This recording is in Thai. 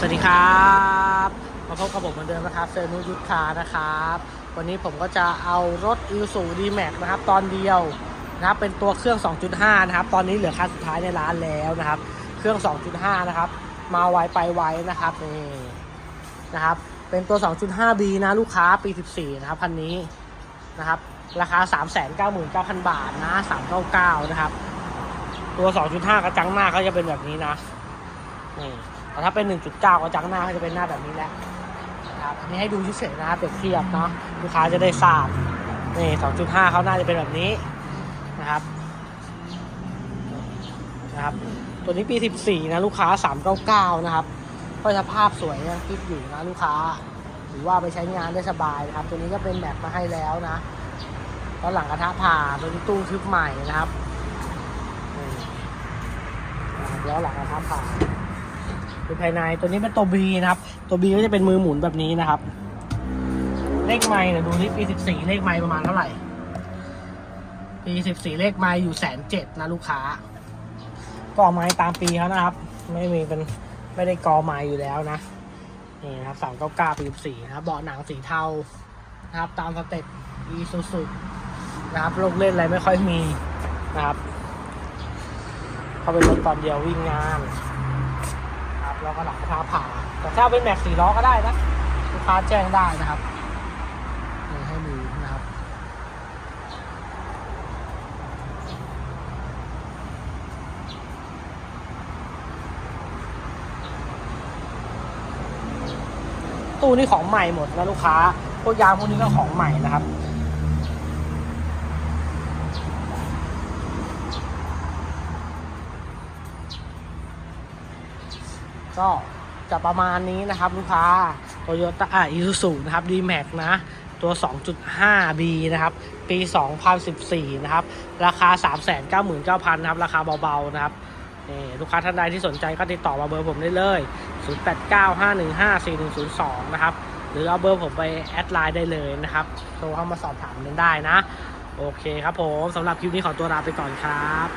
สวัสดีครับมาพบกับผมเหมือนเดิมนะครับเซนุยุทธานะครับ วันนี้ผมก็จะเอารถอิ s u d m a x นะครับ ตอนเดียวนะครับเป็นตัวเครื่อง 2.5 นะครับ ตอนนี้เหลือคันสุดท้ายในร้านแล้วนะครับ เครื่อง 2.5 นะครับ มาไวไปไวนะครับนี่นะครับ เป็นตัว 2.5B นะลูกค้าปี 14 นะครับคันนี้นะครับ ราคา 399,000 บาทนะ 399 นะครับ ตัว 2.5 กระจังหน้าเขาจะเป็นแบบนี้นะนี่ แต่ถ้าเป็น 1.9กระจังหน้าก็จะเป็นหน้าแบบนี้แหละนะครับอันนี้ให้ดูเฉยๆนะครับเปรียบเทียบเนาะลูกค้าจะได้ทราบนี่2.5เขาหน่าจะเป็นแบบนี้นะครับนะครับ ตัวนี้ปี 14 นะลูกค้า 399 นะครับก็สภาพสวยนะคลิปอยู่นะลูกค้าหรือว่าไปใช้งานได้สบายนะครับ ตัวนี้ก็เป็นแบบมาให้แล้วนะแล้วหลังกระทะผ่าตัวนี้ตู้ทึบใหม่นะครับนี่นะครับแล้วหลังกระทะผ่า ดูภายในตัวนี้เป็นตัว B นะครับ ตัว B ก็จะเป็นมือหมุนแบบนี้นะครับ เลขไม้เนี่ยดูที่ปี14เลขไม้ประมาณเท่าไหร่ปี14เลขไม้อยู่แสนเจ็ดนะลูกค้าก็ไม้ตามปีเขานะครับ ไม่มีเป็นไม่ได้กอไม้อยู่แล้วนะนี่นะครับสามเก้าเก้าปี14นะครับเบาะหนังสีเทานะครับ ตามสเต็ป e สุสุนะครับลกเล่นอะไรไม่ค่อยมีนะครับ เขาเป็นรถตอนเดียววิ่งงาน แล้วก็หลังคาผ่าแต่ถ้าเป็นแม็กสี่ล้อก็ได้นะลูกค้าแจ้งได้นะครับนี่ให้ดูนะครับ ตู้นี่ของใหม่หมดนะลูกค้าพวกยางพวกนี้ก็ของใหม่นะครับ ก็จะประมาณนี้นะครับลูกค้าโตโยต้าอ่าอีซูซูนะครับ d m a x นะตัว 2.5B นะครับ ปี 2014 นะครับ ราคา 399,000นะครับ ราคาเบา ๆ นะครับนี่ลูกค้าท่านใดที่สนใจก็ติดต่อมาเบอร์ผมได้เลย 0895154102 นะครับ หรือเอาเบอร์ผมไปแอดไลน์ได้เลยนะครับ โทรเข้ามาสอบถามกันได้นะ โอเคครับผม สำหรับคลิปนี้ขอตัวลาไปก่อนครับ